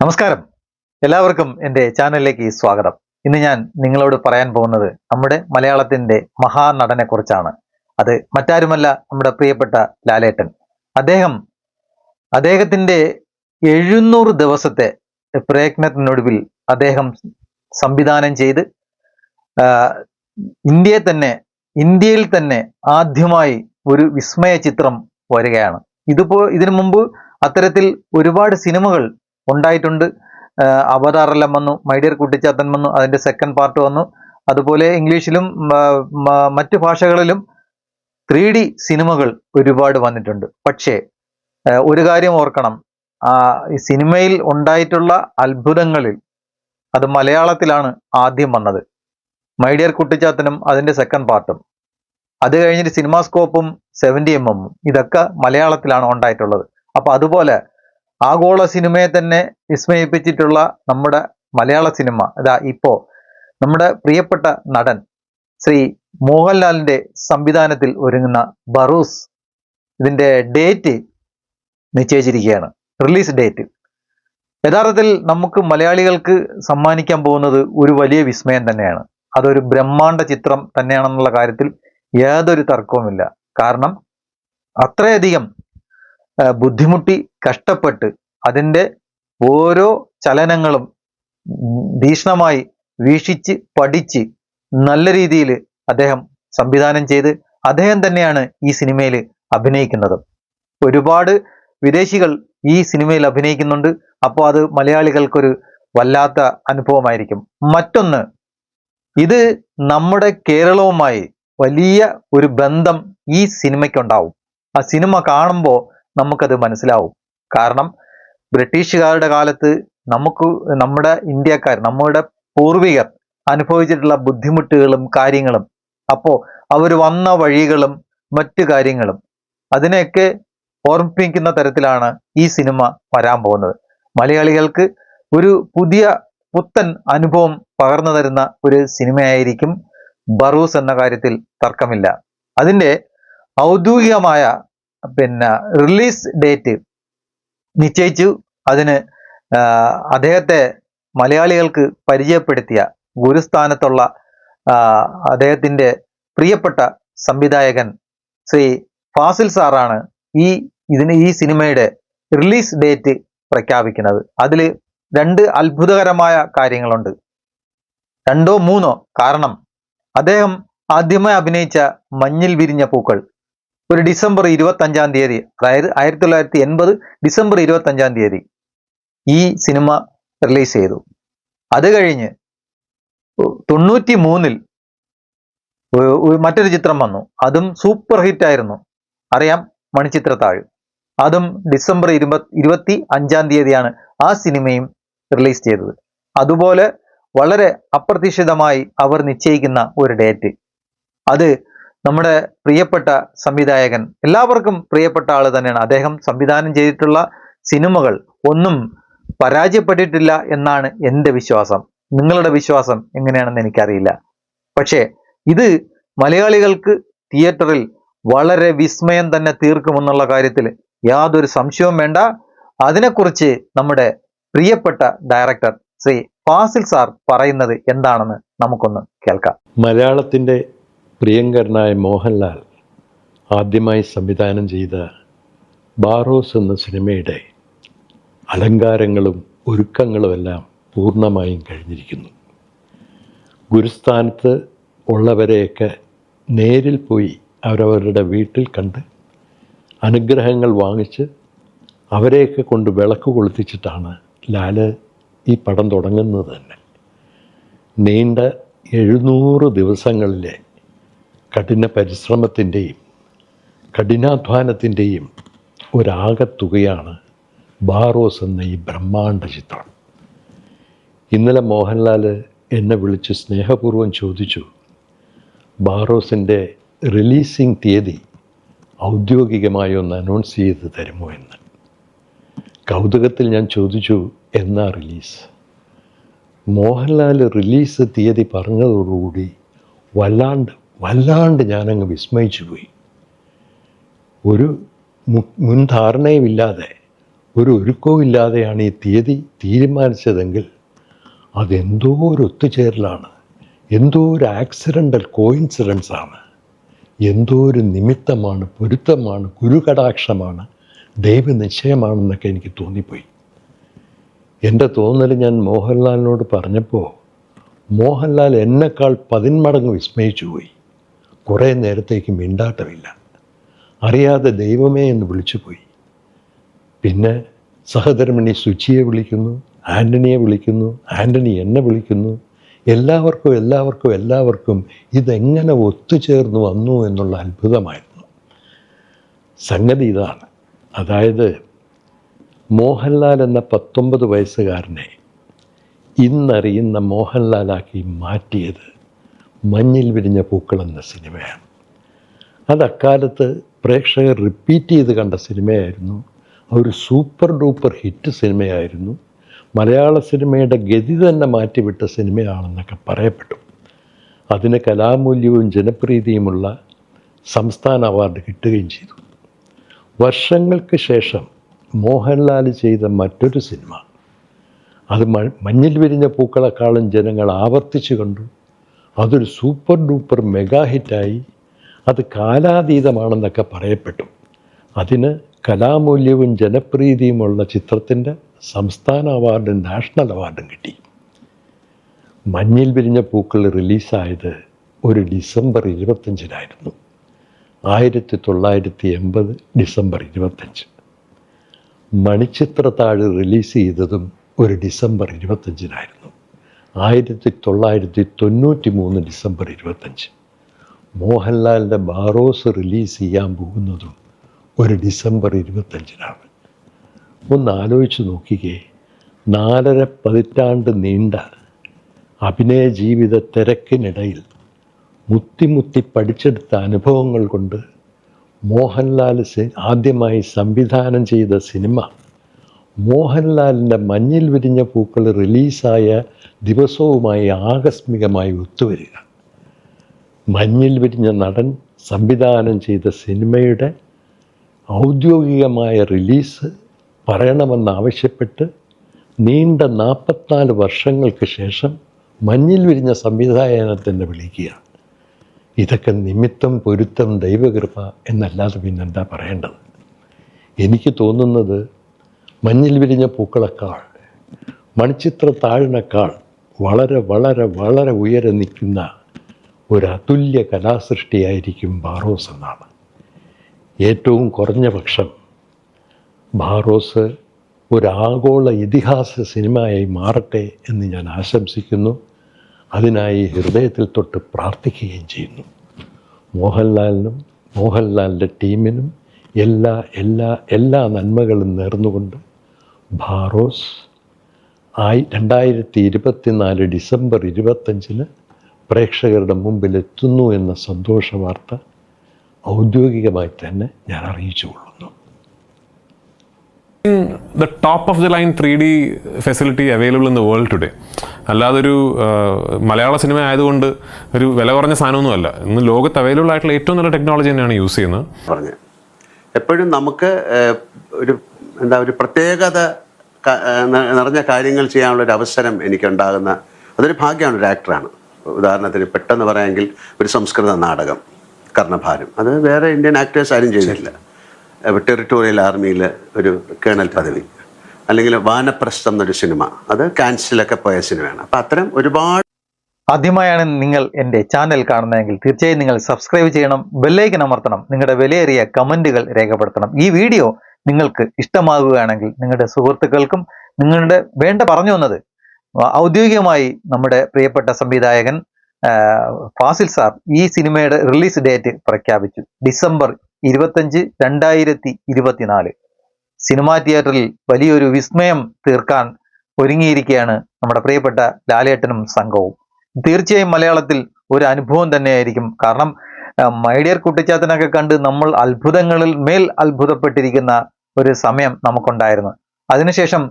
നമസ്കാരം. എല്ലാവർക്കും എന്റെ ചാനലിലേക്ക് സ്വാഗതം. ഇന്ന് ഞാൻ നിങ്ങളോട് പറയാൻ പോകുന്നത് നമ്മുടെ മലയാളത്തിന്റെ മഹാനടനെ കുറിച്ചാണ് അത് മറ്റാരുമല്ല നമ്മുടെ പ്രിയപ്പെട്ട ലാലേട്ടൻ. അദ്ദേഹം അദ്ദേഹത്തിന്റെ എഴുന്നൂറ് ദിവസത്തെ പ്രയത്നത്തിനൊടുവിൽ അദ്ദേഹം സംവിധാനം ചെയ്ത് ഇന്ത്യയെ തന്നെ ഇന്ത്യയിൽ തന്നെ ആദ്യമായി ഒരു വിസ്മയ ചിത്രം വരികയാണ്. ഇതിപ്പോ ഇതിനു മുമ്പ് അത്തരത്തിൽ ഒരുപാട് സിനിമകൾ ഉണ്ടായിട്ടുണ്ട്. അവതാറെല്ലാം വന്നു. മൈഡിയർ കുട്ടിച്ചാത്തൻ വന്നു. അതിന്റെ സെക്കൻഡ് പാർട്ട് വന്നു. അതുപോലെ ഇംഗ്ലീഷിലും മറ്റു ഭാഷകളിലും ത്രീ ഡി സിനിമകൾ ഒരുപാട് വന്നിട്ടുണ്ട്. പക്ഷേ ഒരു കാര്യം ഓർക്കണം. ഈ സിനിമയിൽ ഉണ്ടായിട്ടുള്ള അത്ഭുതങ്ങളിൽ അത് മലയാളത്തിലാണ് ആദ്യം വന്നത്. മൈഡിയർ കുട്ടിച്ചാത്തനും അതിന്റെ സെക്കൻഡ് പാർട്ടും അത് കഴിഞ്ഞിട്ട് സിനിമാസ്കോപ്പും സെവന്റി എം എമ്മും ഇതൊക്കെ മലയാളത്തിലാണ് ഉണ്ടായിട്ടുള്ളത്. അപ്പോൾ അതുപോലെ ആഗോള സിനിമയെ തന്നെ വിസ്മയിപ്പിച്ചിട്ടുള്ള നമ്മുടെ മലയാള സിനിമ ഇതാ ഇപ്പോ നമ്മുടെ പ്രിയപ്പെട്ട നടൻ ശ്രീ മോഹൻലാലിന്റെ സംവിധാനത്തിൽ ഒരുങ്ങുന്ന ബറൂസ് ഇതിന്റെ ഡേറ്റ് നിശ്ചയിച്ചിരിക്കുകയാണ് റിലീസ് ഡേറ്റ്. യഥാർത്ഥത്തിൽ നമുക്ക് മലയാളികൾക്ക് സമ്മാനിക്കാൻ പോകുന്നത് ഒരു വലിയ വിസ്മയം തന്നെയാണ്. അതൊരു ബ്രഹ്മാണ്ഡ ചിത്രം തന്നെയാണെന്നുള്ള കാര്യത്തിൽ യാതൊരു തർക്കവുമില്ല. കാരണം അത്രയധികം ബുദ്ധിമുട്ടി കഷ്ടപ്പെട്ട് അതിന്റെ ഓരോ ചലനങ്ങളും ഭീഷണമായി വീക്ഷിച്ച് പഠിച്ച് നല്ല രീതിയിൽ അദ്ദേഹം സംവിധാനം ചെയ്ത് അദ്ദേഹം തന്നെയാണ് ഈ സിനിമയിൽ അഭിനയിക്കുന്നത്. ഒരുപാട് വിദേശികൾ ഈ സിനിമയിൽ അഭിനയിക്കുന്നുണ്ട്. അപ്പോൾ അത് മലയാളികൾക്കൊരു വല്ലാത്ത അനുഭവമായിരിക്കും. മറ്റൊന്ന് ഇത് നമ്മുടെ കേരളവുമായി വലിയ ഒരു ബന്ധം ഈ സിനിമയ്ക്കുണ്ടാവും. ആ സിനിമ കാണുമ്പോൾ നമുക്കത് മനസ്സിലാവും. കാരണം ബ്രിട്ടീഷുകാരുടെ കാലത്ത് നമുക്ക് നമ്മുടെ ഇന്ത്യക്കാർ നമ്മുടെ പൂർവികർ അനുഭവിച്ചിട്ടുള്ള ബുദ്ധിമുട്ടുകളും കാര്യങ്ങളും അപ്പോൾ അവർ വന്ന വഴികളും മറ്റു കാര്യങ്ങളും അതിനെയൊക്കെ ഓർമ്മിപ്പിക്കുന്ന തരത്തിലാണ് ഈ സിനിമ വരാൻ പോകുന്നത്. മലയാളികൾക്ക് ഒരു പുതിയ പുത്തൻ അനുഭവം പകർന്നു തരുന്ന ഒരു സിനിമയായിരിക്കും ബറൂസ് എന്ന കാര്യത്തിൽ തർക്കമില്ല. അതിന്റെ ഔദ്യോഗികമായ പിന്നെ റിലീസ് ഡേറ്റ് നിശ്ചയിച്ചു. അതിന് അദ്ദേഹത്തെ മലയാളികൾക്ക് പരിചയപ്പെടുത്തിയ ഗുരുസ്ഥാനത്തുള്ള അദ്ദേഹത്തിന്റെ പ്രിയപ്പെട്ട സംവിധായകൻ ശ്രീ ഫാസിൽ സാറാണ് ഈ ഇതിന് ഈ സിനിമയുടെ റിലീസ് ഡേറ്റ് പ്രഖ്യാപിക്കുന്നത്. അതിൽ രണ്ട് അത്ഭുതകരമായ കാര്യങ്ങളുണ്ട്. രണ്ടോ മൂന്നോ കാരണം. അദ്ദേഹം ആദ്യമായി അഭിനയിച്ച മഞ്ഞിൽ വിരിഞ്ഞ പൂക്കൾ. ഒരു ഡിസംബർ ഇരുപത്തി അഞ്ചാം തീയതി അതായത് ആയിരത്തി തൊള്ളായിരത്തി എൺപത് ഡിസംബർ ഇരുപത്തി അഞ്ചാം തീയതി ഈ സിനിമ റിലീസ് ചെയ്തു. അത് കഴിഞ്ഞ് തൊണ്ണൂറ്റി മൂന്നിൽ മറ്റൊരു ചിത്രം വന്നു. അതും സൂപ്പർ ഹിറ്റ് ആയിരുന്നു. അറിയാം മണിച്ചിത്രത്താഴ്. അതും ഡിസംബർ ഇരുപ ഇരുപത്തി അഞ്ചാം തീയതിയാണ് ആ സിനിമയും റിലീസ് ചെയ്തത്. അതുപോലെ വളരെ അപ്രതീക്ഷിതമായി അവർ നിശ്ചയിക്കുന്ന ഒരു ഡേറ്റ്. അത് നമ്മുടെ പ്രിയപ്പെട്ട സംവിധായകൻ എല്ലാവർക്കും പ്രിയപ്പെട്ട ആൾ തന്നെയാണ്. അദ്ദേഹം സംവിധാനം ചെയ്തിട്ടുള്ള സിനിമകൾ ഒന്നും പരാജയപ്പെട്ടിട്ടില്ല എന്നാണ് എന്റെ വിശ്വാസം. നിങ്ങളുടെ വിശ്വാസം എങ്ങനെയാണെന്ന് എനിക്കറിയില്ല. പക്ഷേ ഇത് മലയാളികൾക്ക് തിയേറ്ററിൽ വളരെ വിസ്മയം തന്നെ തീർക്കുമെന്നുള്ള കാര്യത്തിൽ യാതൊരു സംശയവും വേണ്ട. അതിനെക്കുറിച്ച് നമ്മുടെ പ്രിയപ്പെട്ട ഡയറക്ടർ ശ്രീ ഫാസിൽ സാർ പറയുന്നത് എന്താണെന്ന് നമുക്കൊന്ന് കേൾക്കാം. മലയാളത്തിന്റെ പ്രിയങ്കരനായ മോഹൻലാൽ ആദ്യമായി സംവിധാനം ചെയ്ത ബാറോസ് എന്ന സിനിമയുടെ അലങ്കാരങ്ങളും ഒരുക്കങ്ങളുമെല്ലാം പൂർണമായും കഴിഞ്ഞിരിക്കുന്നു. ഗുരുസ്ഥാനത്ത് ഉള്ളവരെയൊക്കെ നേരിൽ പോയി അവരവരുടെ വീട്ടിൽ കണ്ട് അനുഗ്രഹങ്ങൾ വാങ്ങിച്ച് അവരെയൊക്കെ കൊണ്ട് വിളക്ക് കൊളുത്തിച്ചിട്ടാണ് ലാൽ ഈ പടം തുടങ്ങുന്നത് തന്നെ. നീണ്ട എഴുന്നൂറ് ദിവസങ്ങളിലെ കഠിന പരിശ്രമത്തിന്റെയും കഠിനാധ്വാനത്തിന്റെയും ഒരാകത്തുകയാണ് ബാറോസ് എന്ന ഈ ബ്രഹ്മാണ്ഡ ചിത്രം. ഇന്നലെ മോഹൻലാൽ എന്നെ വിളിച്ച് സ്നേഹപൂർവം ചോദിച്ചു ബാറോസിന്റെ റിലീസിംഗ് തീയതി ഔദ്യോഗികമായി ഒന്ന് അനൗൺസ് ചെയ്ത് തരുമോ എന്ന്. കൗതുകത്തിൽ ഞാൻ ചോദിച്ചു എന്നാ റിലീസ്? മോഹൻലാൽ റിലീസ് തീയതി പറഞ്ഞതോടുകൂടി വല്ലാണ്ട് വല്ലാണ്ട് ഞാനങ്ങ് വിസ്മയിച്ചു പോയി. ഒരു മുൻ ധാരണയുമില്ലാതെ ഒരു ഒരുക്കവും ഇല്ലാതെയാണ് ഈ തീയതി തീരുമാനിച്ചതെങ്കിൽ അതെന്തോ ഒരു ഒത്തുചേരലാണ് എന്തോ ഒരു ആക്സിഡന്റൽ കോയിൻസിഡൻസ് ആണ് എന്തോ ഒരു നിമിത്തമാണ് പൊരുത്തമാണ് ഗുരുകടാക്ഷമാണ് ദൈവനിശ്ചയമാണെന്നൊക്കെ എനിക്ക് തോന്നിപ്പോയി. എന്റെ തോന്നൽ ഞാൻ മോഹൻലാലിനോട് പറഞ്ഞപ്പോൾ മോഹൻലാൽ എന്നെക്കാൾ പതിന്മടങ്ങ് വിസ്മയിച്ചു പോയി. കുറേ നേരത്തേക്ക് മിണ്ടാട്ടമില്ല. അറിയാതെ ദൈവമേ എന്ന് വിളിച്ചു പോയി. പിന്നെ സഹധർമ്മിണി സുചിയെ വിളിക്കുന്നു ആന്റണിയെ വിളിക്കുന്നു ആന്റണി എന്നെ വിളിക്കുന്നു. എല്ലാവർക്കും എല്ലാവർക്കും എല്ലാവർക്കും ഇതെങ്ങനെ ഒത്തുചേർന്ന് വന്നു എന്നുള്ള അത്ഭുതമായിരുന്നു. സംഗതി ഇതാണ്. അതായത് മോഹൻലാൽ എന്ന പത്തൊമ്പത് വയസ്സുകാരനെ ഇന്നറിയുന്ന മോഹൻലാലാക്കി മാറ്റിയത് മഞ്ഞിൽ വിരിഞ്ഞ പൂക്കൾ എന്ന സിനിമയാണ് അത് അക്കാലത്ത് പ്രേക്ഷകർ റിപ്പീറ്റ് ചെയ്ത് കണ്ട സിനിമയായിരുന്നു. ഒരു സൂപ്പർ ഡൂപ്പർ ഹിറ്റ് സിനിമയായിരുന്നു. മലയാള സിനിമയുടെ ഗതി തന്നെ മാറ്റിവിട്ട സിനിമയാണെന്നൊക്കെ പറയപ്പെട്ടു. അതിന് കലാമൂല്യവും ജനപ്രീതിയുമുള്ള സംസ്ഥാന അവാർഡ് കിട്ടുകയും ചെയ്തു. വർഷങ്ങൾക്ക് ശേഷം മോഹൻലാൽ ചെയ്ത മറ്റൊരു സിനിമ. അത് മഞ്ഞിൽ വിരിഞ്ഞ പൂക്കളെക്കാളും ജനങ്ങൾ ആവർത്തിച്ചു കണ്ടു. അതൊരു സൂപ്പർ ഡൂപ്പർ മെഗാ ഹിറ്റായി അത് കാലാതീതമാണെന്നൊക്കെ പറയപ്പെട്ടു. അതിന് കലാമൂല്യവും ജനപ്രീതിയുമുള്ള ചിത്രത്തിന്റെ സംസ്ഥാന അവാർഡും നാഷണൽ അവാർഡും കിട്ടി. മഞ്ഞിൽ വിരിഞ്ഞ പൂക്കൾ റിലീസായത് ഒരു ഡിസംബർ ഇരുപത്തഞ്ചിനായിരുന്നു ആയിരത്തി തൊള്ളായിരത്തി എൺപത് ഡിസംബർ ഇരുപത്തഞ്ച് മണിച്ചിത്രത്താഴ് റിലീസ് ചെയ്തതും ഒരു ഡിസംബർ ഇരുപത്തഞ്ചിനായിരുന്നു ആയിരത്തി തൊള്ളായിരത്തി തൊണ്ണൂറ്റി മൂന്ന് ഡിസംബർ ഇരുപത്തഞ്ച്. മോഹൻലാലിന്റെ ബാറോസ് റിലീസ് ചെയ്യാൻ പോകുന്നതും ഒരു ഡിസംബർ ഇരുപത്തഞ്ചിനാണ്. ഒന്ന് ആലോചിച്ച് നോക്കിക്കേ നാലര പതിറ്റാണ്ട് നീണ്ട അഭിനയ ജീവിത തിരക്കിനിടയിൽ മുത്തിമുത്തി പഠിച്ചെടുത്ത അനുഭവങ്ങൾ കൊണ്ട് മോഹൻലാൽ ആദ്യമായി സംവിധാനം ചെയ്ത സിനിമ മോഹൻലാലിന്റെ മഞ്ഞിൽ വിരിഞ്ഞ പൂക്കൾ റിലീസായ ദിവസവുമായി ആകസ്മികമായി ഒത്തുവരിക. മഞ്ഞിൽ വിരിഞ്ഞ നടൻ സംവിധാനം ചെയ്ത സിനിമയുടെ ഔദ്യോഗികമായ റിലീസ് പറയണമെന്നാവശ്യപ്പെട്ട് നീണ്ട നാൽപ്പത്തിനാല് വർഷങ്ങൾക്ക് ശേഷം മഞ്ഞിൽ വിരിഞ്ഞ സംവിധായകനത്തിന്റെ വിളിക്കുക ഇതൊക്കെ നിമിത്തം പൊരുത്തം ദൈവകൃപ എന്നല്ലാതെ പിന്നെന്താ പറയേണ്ടത്? എനിക്ക് തോന്നുന്നത് മഞ്ഞിൽ വിരിഞ്ഞ പൂക്കളെക്കാൾ മണിച്ചിത്ര താഴിനേക്കാൾ വളരെ വളരെ വളരെ ഉയരെ നിൽക്കുന്ന ഒരു അതുല്യ കലാസൃഷ്ടിയായിരിക്കും ബാറോസ് എന്നാണ്. ഏറ്റവും കുറഞ്ഞ പക്ഷം ബാറോസ് ഒരു ആഗോള ഇതിഹാസ സിനിമയായി മാറട്ടെ എന്ന് ഞാൻ ആശംസിക്കുന്നു. അതിനായി ഹൃദയത്തിൽ തൊട്ട് പ്രാർത്ഥിക്കുകയും ചെയ്യുന്നു. മോഹൻലാലിനും മോഹൻലാലിന്റെ ടീമിനും എല്ലാ എല്ലാ എല്ലാ നന്മകളും നേർന്നുകൊണ്ട് ബാറോസ് ആയി രണ്ടായിരത്തി ഇരുപത്തിനാല് ഡിസംബർ ഇരുപത്തഞ്ചിന് പ്രേക്ഷകരുടെ മുമ്പിൽ എത്തുന്നു എന്ന സന്തോഷ വാർത്ത ഔദ്യോഗികമായി തന്നെ ഞാൻ അറിയിച്ചു കൊള്ളുന്നു. Top of the line three 3D facility available in the world today അല്ലാതെ ഒരു മലയാള സിനിമ ആയതുകൊണ്ട് ഒരു വില കുറഞ്ഞ സാധനമൊന്നുമല്ല ഇന്ന് ലോകത്ത് അവൈലബിൾ ആയിട്ടുള്ള ഏറ്റവും നല്ല ടെക്നോളജി തന്നെയാണ് യൂസ് ചെയ്യുന്നത്. പറഞ്ഞു. എപ്പോഴും നമുക്ക് ഒരു എന്താ ഒരു പ്രത്യേകത നിറഞ്ഞ കാര്യങ്ങൾ ചെയ്യാനുള്ള ഒരു അവസരം എനിക്കുണ്ടാകുന്ന അതൊരു ഭാഗ്യമാണ് ഒരു ആക്ടറാണ്. ഉദാഹരണത്തിന് പെട്ടെന്ന് പറയാമെങ്കിൽ ഒരു സംസ്കൃത നാടകം കർണഭാരം. അത് വേറെ ഇന്ത്യൻ ആക്ടേഴ്സ് ആരും ചെയ്തിട്ടില്ല. ടെറിട്ടോറിയൽ ആർമിയിൽ ഒരു കേണൽ പദവി അല്ലെങ്കിൽ വാനപ്രസ്ഥം എന്നൊരു സിനിമ. അത് കാൻസിലൊക്കെ പോയ സിനിമയാണ്. അപ്പം അത്തരം ഒരുപാട് ആദ്യമായാണ് നിങ്ങൾ എന്റെ ചാനൽ കാണുന്നതെങ്കിൽ തീർച്ചയായും നിങ്ങൾ സബ്സ്ക്രൈബ് ചെയ്യണം ബെല്ലൈക്കൻ അമർത്തണം നിങ്ങളുടെ വിലയേറിയ കമന്റുകൾ രേഖപ്പെടുത്തണം. ഈ വീഡിയോ നിങ്ങൾക്ക് ഇഷ്ടമാകുകയാണെങ്കിൽ നിങ്ങളുടെ സുഹൃത്തുക്കൾക്കും നിങ്ങളുടെ വേണ്ട പറഞ്ഞു വന്നത് ഔദ്യോഗികമായി നമ്മുടെ പ്രിയപ്പെട്ട സംവിധായകൻ ഫാസിൽ സാർ ഈ സിനിമയുടെ റിലീസ് ഡേറ്റ് പ്രഖ്യാപിച്ചു. ഡിസംബർ ഇരുപത്തഞ്ച് രണ്ടായിരത്തി ഇരുപത്തിനാല്. സിനിമാ തിയേറ്ററിൽ വലിയൊരു വിസ്മയം തീർക്കാൻ ഒരുങ്ങിയിരിക്കുകയാണ് നമ്മുടെ പ്രിയപ്പെട്ട ലാലേട്ടനും സംഘവും. തീർച്ചയായും മലയാളത്തിൽ ഒരു അനുഭവം തന്നെയായിരിക്കും. കാരണം മൈഡിയർ കുട്ടിച്ചാത്തനൊക്കെ കണ്ട് നമ്മൾ അത്ഭുതങ്ങളിൽ മേൽ അത്ഭുതപ്പെട്ടിരിക്കുന്ന ഒരു സമയം നമുക്കുണ്ടായിരുന്നു. അതിനുശേഷം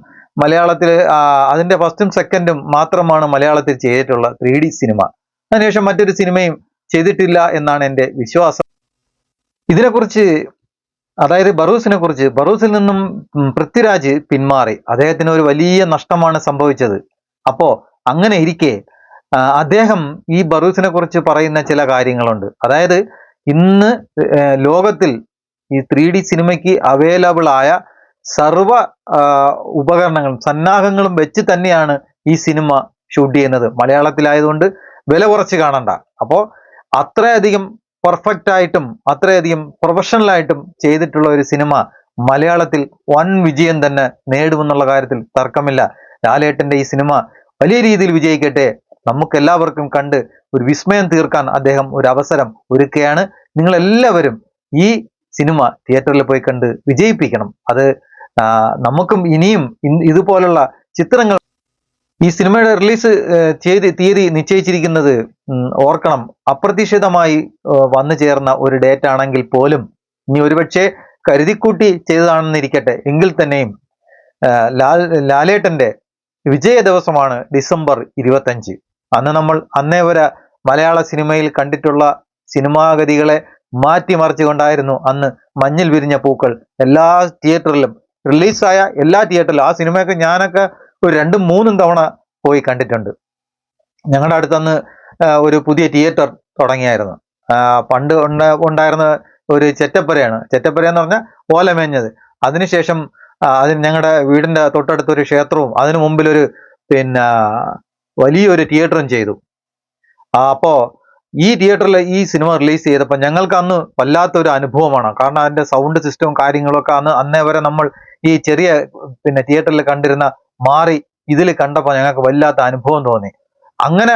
മലയാളത്തിൽ അതിന്റെ ഫസ്റ്റും സെക്കൻഡും മാത്രമാണ് മലയാളത്തിൽ ചെയ്തിട്ടുള്ള ത്രീ ഡി സിനിമ അതിനുശേഷം മറ്റൊരു സിനിമയും ചെയ്തിട്ടില്ല എന്നാണ് എന്റെ വിശ്വാസം. ഇതിനെക്കുറിച്ച് അതായത് ബറൂസിനെ കുറിച്ച് ബറൂസിൽ നിന്നും പൃഥ്വിരാജ് പിന്മാറി. അദ്ദേഹത്തിന് ഒരു വലിയ നഷ്ടമാണ് സംഭവിച്ചത്. അപ്പോ അങ്ങനെ ഇരിക്കെ അദ്ദേഹം ഈ ബറൂസിനെ കുറിച്ച് പറയുന്ന ചില കാര്യങ്ങളുണ്ട്. അതായത് ഇന്ന് ലോകത്തിൽ ഈ ത്രീ ഡി സിനിമയ്ക്ക് അവൈലബിൾ ആയ സർവ ഉപകരണങ്ങളും സന്നാഹങ്ങളും വെച്ച് തന്നെയാണ് ഈ സിനിമ ഷൂട്ട് ചെയ്യുന്നത്. മലയാളത്തിലായതുകൊണ്ട് വില കുറച്ച് കാണണ്ട. അപ്പോൾ അത്രയധികം പെർഫെക്റ്റ് ആയിട്ടും അത്രയധികം പ്രൊഫഷണൽ ആയിട്ടും ചെയ്തിട്ടുള്ള ഒരു സിനിമ മലയാളത്തിൽ വൻ വിജയം തന്നെ നേടുമെന്നുള്ള കാര്യത്തിൽ തർക്കമില്ല. ലാലേട്ടന്റെ ഈ സിനിമ വലിയ രീതിയിൽ വിജയിക്കട്ടെ. നമുക്കെല്ലാവർക്കും കണ്ട് ഒരു വിസ്മയം തീർക്കാൻ അദ്ദേഹം ഒരു അവസരം ഒരുക്കുകയാണ്. നിങ്ങളെല്ലാവരും ഈ സിനിമ തിയേറ്ററിൽ പോയി കണ്ട് വിജയിപ്പിക്കണം. അത് നമുക്കും ഇനിയും ഇതുപോലുള്ള ചിത്രങ്ങൾ ഈ സിനിമയുടെ റിലീസ് തീയതി തീയതി നിശ്ചയിച്ചിരിക്കുന്നത് ഓർക്കണം. അപ്രതീക്ഷിതമായി വന്നു ചേർന്ന ഒരു ഡേറ്റ് ആണെങ്കിൽ പോലും ഇനി ഒരുപക്ഷെ കരുതിക്കൂട്ടി ചെയ്തതാണെന്നിരിക്കട്ടെ. എങ്കിൽ തന്നെയും ലാൽ ലാലേട്ടന്റെ വിജയ ദിവസമാണ് ഡിസംബർ ഇരുപത്തഞ്ച്. അന്ന് നമ്മൾ അന്നേ വരെ മലയാള സിനിമയിൽ കണ്ടിട്ടുള്ള സിനിമാഗതികളെ മാറ്റിമറിച്ചുകൊണ്ടായിരുന്നു അന്ന് മഞ്ഞിൽ വിരിഞ്ഞ പൂക്കൾ. എല്ലാ തിയേറ്ററിലും റിലീസായ എല്ലാ തിയേറ്ററിലും ആ സിനിമയൊക്കെ ഞാനൊക്കെ ഒരു രണ്ടും മൂന്നും തവണ പോയി കണ്ടിട്ടുണ്ട്. ഞങ്ങളുടെ അടുത്തന്ന് ഒരു പുതിയ തിയേറ്റർ തുടങ്ങിയായിരുന്നു. പണ്ട് ഉണ്ട ഉണ്ടായിരുന്ന ഒരു ചെറ്റപ്പരയാണ്. ചെറ്റപ്പര എന്ന് പറഞ്ഞാൽ ഓലമേഞ്ഞത്. അതിനുശേഷം അതിന് ഞങ്ങളുടെ വീടിന്റെ തൊട്ടടുത്ത് ഒരു ക്ഷേത്രവും അതിനു മുമ്പിലൊരു പിന്നെ വലിയൊരു തിയേറ്ററും ചെയ്തു. ആ, അപ്പോ ഈ തിയേറ്ററിൽ ഈ സിനിമ റിലീസ് ചെയ്തപ്പോൾ ഞങ്ങൾക്ക് അന്ന് വല്ലാത്തൊരു അനുഭവമാണ്. കാരണം അതിന്റെ സൗണ്ട് സിസ്റ്റവും കാര്യങ്ങളൊക്കെ അന്ന് അന്നേ വരെ നമ്മൾ ഈ ചെറിയ പിന്നെ തിയേറ്ററിൽ കണ്ടിരുന്ന മാറി ഇതിൽ കണ്ടപ്പോൾ ഞങ്ങൾക്ക് വല്ലാത്ത അനുഭവം തോന്നി. അങ്ങനെ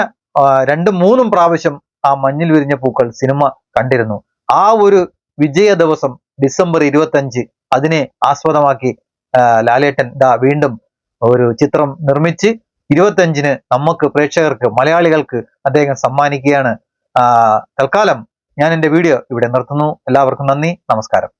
രണ്ടും മൂന്നും പ്രാവശ്യം ആ മഞ്ഞിൽ വിരിഞ്ഞ പൂക്കൾ സിനിമ കണ്ടിരുന്നു. ആ ഒരു വിജയ ദിവസം ഡിസംബർ ഇരുപത്തഞ്ച് അതിനെ ആസ്പദമാക്കി ലാലേട്ടൻ ദാ വീണ്ടും ഒരു ചിത്രം നിർമ്മിച്ച് ഇരുപത്തഞ്ചിന് നമുക്ക് പ്രേക്ഷകർക്ക് മലയാളികൾക്ക് അദ്ദേഹം സമ്മാനിക്കുകയാണ്. തൽക്കാലം ഞാൻ എന്റെ വീഡിയോ ഇവിടെ നിർത്തുന്നു. എല്ലാവർക്കും നന്ദി. നമസ്കാരം.